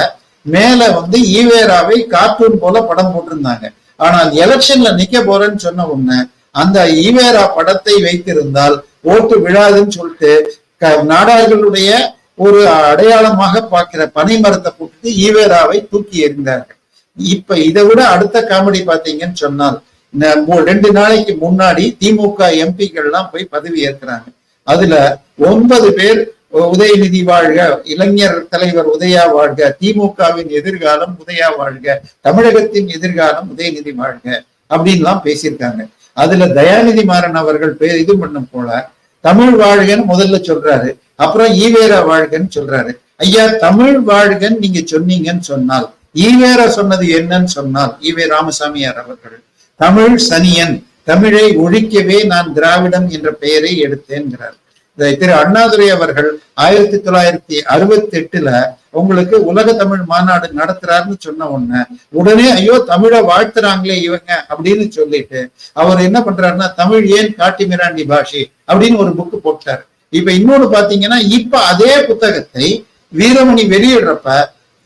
மேல வந்து ஈவேராவை கார்ட்டூன் போல படம் போட்டிருந்தாங்க. ஆனால் எலெக்ஷன்ல நிக்க போறேன்னு சொன்ன உடனே அந்த ஈவேரா படத்தை வைத்திருந்தால் ஓட்டு விழாதுன்னு சொல்லிட்டு நாடார்களுடைய ஒரு அடையாளமாக பார்க்கிற பனைமரத்தை போட்டு போட்டுட்டு ஈவேராவை தூக்கி எறிந்தார்கள். இப்ப இதை விட அடுத்த காமெடி பாத்தீங்கன்னு சொன்னால் ரெண்டு நாளைக்கு முன்னாடி திமுக எம்பிக்கள் எல்லாம் போய் பதவி ஏற்கிறாங்க. அதுல ஒன்பது பேர் உதயநிதி வாழ்க. இளைஞர் தலைவர் உதயா வாழ்க. திமுகவின் எதிர்காலம் உதயா வாழ்க. தமிழகத்தின் எதிர்காலம் உதயநிதி வாழ்க. அப்படின்லாம் பேசியிருக்காங்க. அதுல தயாநிதி மாறன் அவர்கள் பே இது பண்ணும் போல தமிழ் வாழ்கன்னு முதல்ல சொல்றாரு. அப்புறம் ஈவேரா வாழ்கன்னு சொல்றாரு. ஐயா தமிழ் வாழ்கன்னு நீங்க சொன்னீங்கன்னு சொன்னால் ஈவேரா சொன்னது என்னன்னு சொன்னால் ஈவே ராமசாமியார் அவர்கள் தமிழ் சனியன் தமிழை ஒழிக்கவே நான் திராவிடம் என்ற பெயரை எடுத்தேன்கிறார். திரு அண்ணாதுரை அவர்கள் ஆயிரத்தி தொள்ளாயிரத்தி அறுபத்தி எட்டுல உங்களுக்கு உலக தமிழ் மாநாடு நடத்துறாருன்னு சொன்ன உடனே உடனே ஐயோ தமிழை வாழ்த்துறாங்களே இவங்க அப்படின்னு சொல்லிட்டு அவர் என்ன பண்றாருன்னா தமிழ் ஏன் காட்டி மிராண்டி பாஷி? அப்படின்னு ஒரு புக்கு போட்டார். இப்ப இன்னொன்னு பாத்தீங்கன்னா இப்ப அதே புத்தகத்தை வீரமணி வெளியிடுறப்ப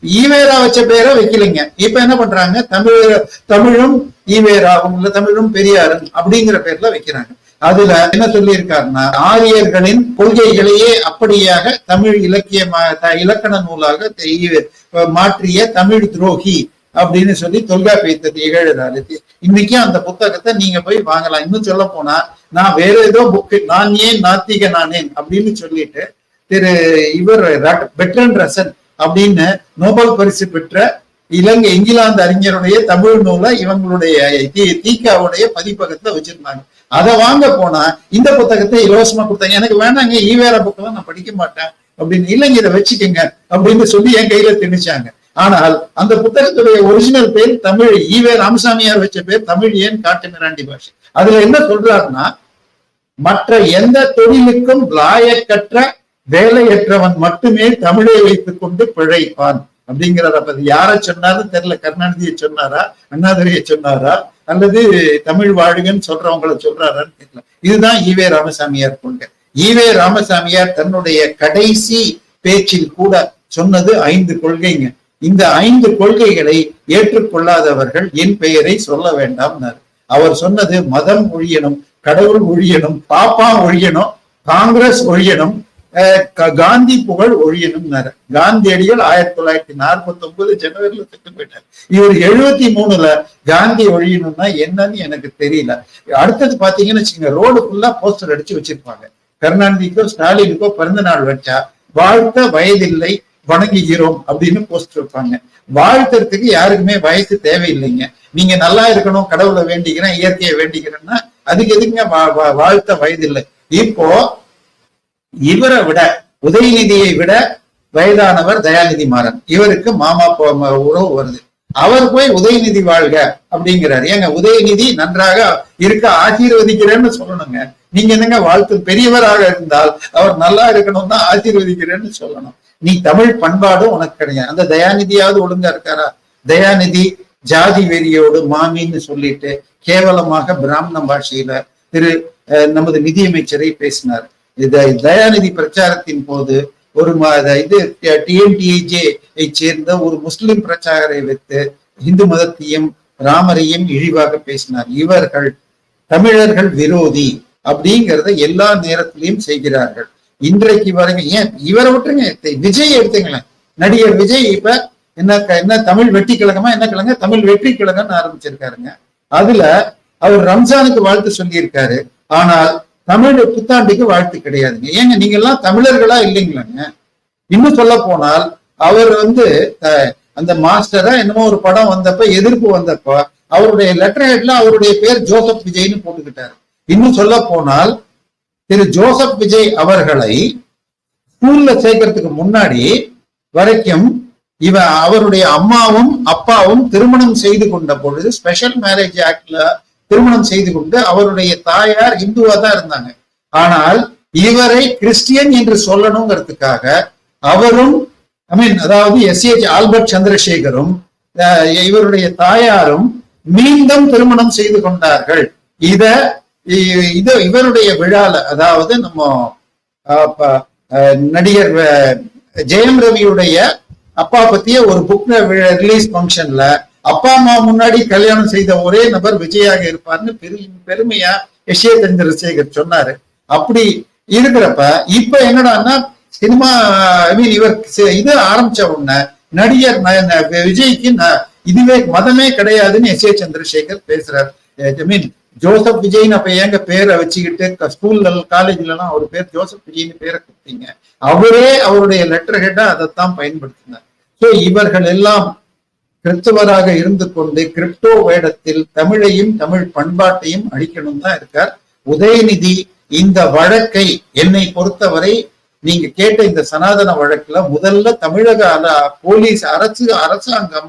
ஈவேரா வச்ச பேரை வைக்கலைங்க. இப்ப என்ன பண்றாங்க? தமிழ் தமிழும் ஈவேராவும் இல்ல தமிழும் பெரியாரும் அப்படிங்கிற பேர்ல வைக்கிறாங்க. அதுல என்ன சொல்லியிருக்காருன்னா ஆரியர்களின் கொள்கைகளையே அப்படியாக தமிழ் இலக்கிய இலக்கண நூலாக மாற்றிய தமிழ் துரோகி அப்படின்னு சொல்லி தொல்காப்பியத்தை இகழறாரு இன்னைக்கும் அந்த புத்தகத்தை நீங்க போய் வாங்கலாம். இன்னும் சொல்ல போனா நான் வேற ஏதோ புக்கு நான் ஏன் நாத்திக நானேன் அப்படின்னு சொல்லிட்டு திரு இவர் பெட்ரன் ரசன் அப்படின்னு நோபல் பரிசு பெற்ற இலங்கை இங்கிலாந்து அறிஞருடைய தமிழ் நூலை இவங்களுடைய தீக்காவுடைய பதிப்பகத்துல வச்சிருந்தாங்க. அதை வாங்க போனா இந்த புத்தகத்தை இலவசமா கொடுத்தாங்க எனக்கு வேணாங்க ஈவேரா புக்கெல்லாம் நான் படிக்க மாட்டேன் அப்படின்னு. இல்லைங்க இதை வச்சுக்கோங்க அப்படின்னு சொல்லி என் கையில திணிச்சாங்க. ஆனால் அந்த புத்தகத்துடைய ஒரிஜினல் பேர் தமிழ் ஈவே ராமசாமியார் வச்ச பேர் தமிழ் ஏன் காட்டு மிராண்டி பாஷை? அதுல என்ன சொல்றாருன்னா மற்ற எந்த தொழிலுக்கும் லாயக்கற்ற வேலையற்றவன் மட்டுமே தமிழை வைத்துக் கொண்டு பிழைப்பான். அப்படிங்கிறத பத்தி யார சொன்னாலும் தெரியல. கருணாநிதியை சொன்னாரா? அண்ணாதுரையை சொன்னாரா? அல்லது தமிழ் வாழ்கன்னு சொல்றவங்கள சொல்றாரான்னு தெரியல. இதுதான் ஈவே ராமசாமியார் கொள்கை. ஈவே ராமசாமியார் தன்னுடைய கடைசி பேச்சில் கூட சொன்னது ஐந்து கொள்கைங்க. இந்த ஐந்து கொள்கைகளை ஏற்றுக்கொள்ளாதவர்கள் என் பெயரை சொல்ல வேண்டாம்னாரு. அவர் சொன்னது மதம் ஒழியணும் கடவுள் ஒழியணும் பாப்பா ஒழியணும் காங்கிரஸ் ஒழியணும் காந்தி புகழ் ஒழியணும்னாரு காந்தியடிகள் ஆயிரத்தி தொள்ளாயிரத்தி நாற்பத்தி ஒன்பது ஜனவரியில செத்து போயிட்டார். இவர் எழுபத்தி மூணுல காந்தி ஒழியணும்னா என்னன்னு எனக்கு தெரியல. அடுத்தது பாத்தீங்கன்னு வச்சுங்க ரோடு ஃபுல்லா போஸ்டர் அடிச்சு வச்சிருப்பாங்க. கருணாநிதிக்கோ ஸ்டாலினுக்கோ பிறந்த நாள் வச்சா வாழ்த்த வயதில்லை வணங்குகிறோம் அப்படின்னு போஸ்டர் வைப்பாங்க. வாழ்த்துறதுக்கு யாருக்குமே வயசு தேவையில்லைங்க. நீங்க நல்லா இருக்கணும் கடவுளை வேண்டிக்கிறேன் இயற்கையை வேண்டிக்கிறேன்னா அதுக்கு எதுக்குங்க வா- வா- வாழ்த்த வயதில்லை. இப்போ இவரை விட உதயநிதியை விட வயதானவர் தயாநிதி மாறன். இவருக்கு மாமா உறவு வருது. அவர் போய் உதயநிதி வாழ்க அப்படிங்கிறாரு. ஏங்க உதயநிதி நன்றாக இருக்க ஆசீர்வதிக்கிறேன்னு சொல்லணுங்க. நீங்க என்னங்க வாழ்த்து பெரியவராக இருந்தால் அவர் நல்லா இருக்கணும்னா ஆசீர்வதிக்கிறேன்னு சொல்லணும். நீ தமிழ் பண்பாடும் உனக்கு கிடையாது. அந்த தயாநிதியாவது ஒழுங்கா இருக்காரா? தயாநிதி ஜாதி வெறியோடு மாமின்னு சொல்லிட்டு கேவலமாக பிராமண பாஷையில திரு நமது நிதியமைச்சரை பேசினார். தயாநிதி பிரச்சாரத்தின் போது ஒரு இது டிஎன்டிஏஜே சேர்ந்த ஒரு முஸ்லிம் பிரச்சாரரை வைத்து இந்து மதத்தையும் ராமரையும் இழிவாக பேசினார். இவர்கள் தமிழர்கள் விரோதி அப்படிங்கிறத எல்லா நேரத்திலையும் செய்கிறார்கள். இன்றைக்கு வரைங்க ஏன்? இவரை விட்டுருங்க. விஜய் எடுத்துங்களேன். நடிகர் விஜய் இப்ப என்ன க- என்ன தமிழ் வெற்றி கழகமா என்ன கழங்க தமிழ் வெற்றி கழகம்னு ஆரம்பிச்சிருக்காருங்க. அதுல அவர் ரம்ஜானுக்கு வாழ்த்து சொல்லியிருக்காரு. ஆனால் தமிழ் புத்தாண்டுக்கு வாழ்த்து கிடையாதுங்க. ஏங்க நீங்க எல்லாம் தமிழர்களா இல்லைங்களாங்க? இன்னும் சொல்ல போனால் அவர் வந்து அந்த மாஸ்டரா என்னமோ ஒரு படம் வந்தப்ப எதிர்ப்பு வந்தப்ப அவருடைய லெட்டர் ஹெட்ல அவருடைய பேர் ஜோசப் விஜய்னு போட்டுக்கிட்டாரு. இன்னும் சொல்ல போனால் திரு ஜோசப் விஜய் அவர்களை ஸ்கூல்ல சேர்க்கறதுக்கு முன்னாடி வரைக்கும் இவ அவருடைய அம்மாவும் அப்பாவும் திருமணம் செய்து கொண்ட பொழுது ஸ்பெஷல் மேரேஜ் ஆக்ட்ல திருமணம் செய்து கொண்டு அவருடைய தாயார் இந்துவா தான் இருந்தாங்க. ஆனால் இவரை கிறிஸ்டியன் என்று சொல்லணுங்கிறதுக்காக அவரும் ஐ மீன் அதாவது எஸ் ஏஜ் ஆல்பர்ட் சந்திரசேகரும் அஹ், இவருடைய தாயாரும் மீண்டும் திருமணம் செய்து கொண்டார்கள். இத இ- இது இவருடைய விழால அதாவது நம்ம அஹ், நடிகர் ஜெயம் ரவியுடைய அப்பா பத்திய ஒரு புக் ரிலீஸ் ஃபங்க்ஷன்ல அப்பா அம்மா முன்னாடி கல்யாணம் செய்த ஒரே நபர் விஜயாக இருப்பார்னு பெரு பெருமையா யஷ்ய சந்திரசேகர் சொன்னாரு. அப்படி இருக்கிறப்ப இப்ப என்னடான்னா சினிமா ஐ மீன் இவர் இது ஆரம்பிச்ச உடனே நடிகர் ந- விஜய்க்கு இதுவே மதமே கிடையாதுன்னு எஸ் ஏ சந்திரசேகர் பேசுறாரு. ஐ மீன் ஜோசப் விஜய்னு அப்ப ஏங்க பேரை வச்சுக்கிட்டு ஸ்கூல்ல காலேஜ்ல எல்லாம் அவர் பேர் ஜோசப் விஜய்னு பேரை கொடுத்தீங்க. அவரே அவருடைய லெட்டர் ஹெட்டா அதைத்தான் பயன்படுத்தினார். சோ இவர்கள் எல்லாம் கிறிஸ்தவராக இருந்து கொண்டு கிரிப்டோ வேடத்தில் தமிழையும் தமிழ் பண்பாட்டையும் அழிக்கணும் தான் இருக்கார். உதயநிதி இந்த வழக்கை என்னை பொறுத்தவரை நீங்க கேட்ட இந்த சனாதன வழக்குல முதல்ல தமிழக போலீஸ் அரசு அரசாங்கம்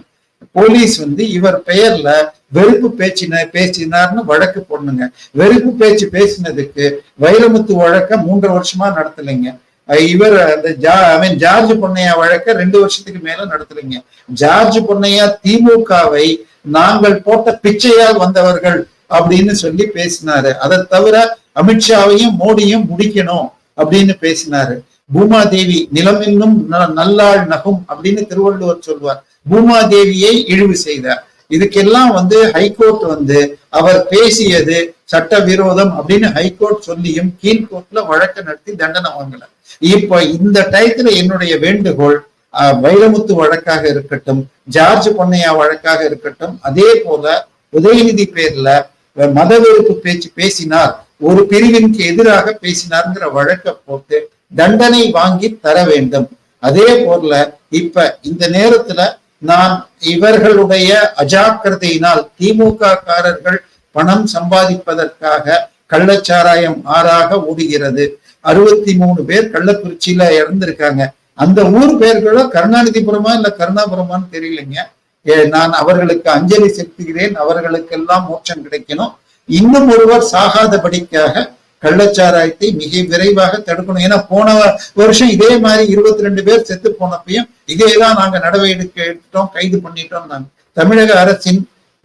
போலீஸ் வந்து இவர் பெயர்ல வெறுப்பு பேச்சின பேசினார்னு வழக்கு போடணுங்க. வெறுப்பு பேச்சு பேசினதுக்கு வைரமுத்து வழக்க மூன்று வருஷமா நடத்தலைங்க. இவர் அந்த ஜா ஐ மீன் ஜார்ஜ் பொன்னையா வழக்க ரெண்டு வருஷத்துக்கு மேல நடத்துறீங்க. ஜார்ஜ் பொன்னையா திமுகவை நாங்கள் போட்ட பிச்சையால் வந்தவர்கள் அப்படின்னு சொல்லி பேசினாரு. அதை தவிர அமித்ஷாவையும் மோடியும் முடிக்கணும் அப்படின்னு பேசினாரு. பூமாதேவி நிலம் இன்னும் நல்லாள் நகும் அப்படின்னு திருவள்ளுவர் சொல்வார். பூமாதேவியை இழிவு செய்தார். இதுக்கெல்லாம் வந்து ஹைகோர்ட் வந்து அவர் பேசியது சட்ட விரோதம் அப்படின்னு ஹைகோர்ட் சொல்லியும் கீழ்கோர்ட்ல வழக்கு நடத்தி தண்டனை வாங்கல இப்ப இந்த டயத்துல என்னுடைய வேண்டுகோள் அஹ், வைரமுத்து வழக்காக இருக்கட்டும் ஜார்ஜ் பொன்னையா வழக்காக இருக்கட்டும் அதே போல உதயநிதி பேர்ல அஹ், மதவெறுப்பு பேச்சு பேசினார் ஒரு பிரிவிற்கு எதிராக பேசினார்ங்கிற வழக்கை போட்டு தண்டனை வாங்கி தர வேண்டும். அதே போல இப்ப இந்த நேரத்துல நான் இவர்களுடைய அஜாக்கிரதையினால் திமுக காரர்கள் பணம் சம்பாதிப்பதற்காக கள்ளச்சாராயம் ஆறாக ஓடுகிறது. அறுபத்தி மூணு பேர் கள்ளக்குறிச்சியில இறந்திருக்காங்க. அந்த ஊர் பேர்களும் கருணாநிதிபுரமா இல்ல கருணாபுரமான்னு தெரியலைங்க. ஏ, நான் அவர்களுக்கு அஞ்சலி செலுத்துகிறேன். அவர்களுக்கெல்லாம் மோட்சம் கிடைக்கணும். இன்னும் ஒருவர் சாகாதபடிக்காக கள்ளச்சாராயத்தை மிக விரைவாக தடுக்கணும். ஏன்னா போன வருஷம் இதே மாதிரி இருபத்தி ரெண்டு பேர் செத்து போனப்பையும் இதேதான் நாங்க நடவடிக்கை எடுத்துட்டோம் கைது பண்ணிட்டோம் நாங்க. தமிழக அரசின்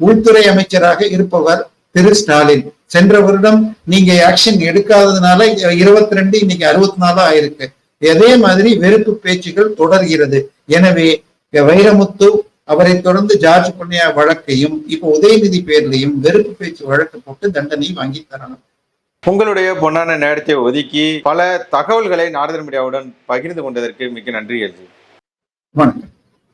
உள்துறை அமைச்சராக இருப்பவர் திரு ஸ்டாலின். சென்ற வருடம் நீங்க ஆக்ஷன் எடுக்காததுனால இருபத்தி ரெண்டு இன்னைக்கு அறுபத்தி நாலா ஆயிருக்கு. அதே மாதிரி வெறுப்பு பேச்சுகள் தொடர்கிறது. எனவே வைரமுத்து அவரை தொடர்ந்து ஜார்ஜ் பொன்னையா வழக்கையும் இப்ப உதயநிதி பேர்லையும் வெறுப்பு பேச்சு வழக்கு போட்டு தண்டனை வாங்கி தரணும். உங்களுடைய பொன்னான நேரத்தை ஒதுக்கி பல தகவல்களை நாரதன் மீடியாவுடன் பகிர்ந்து கொண்டதற்கு மிக்க நன்றி எழுதி வணக்கம்.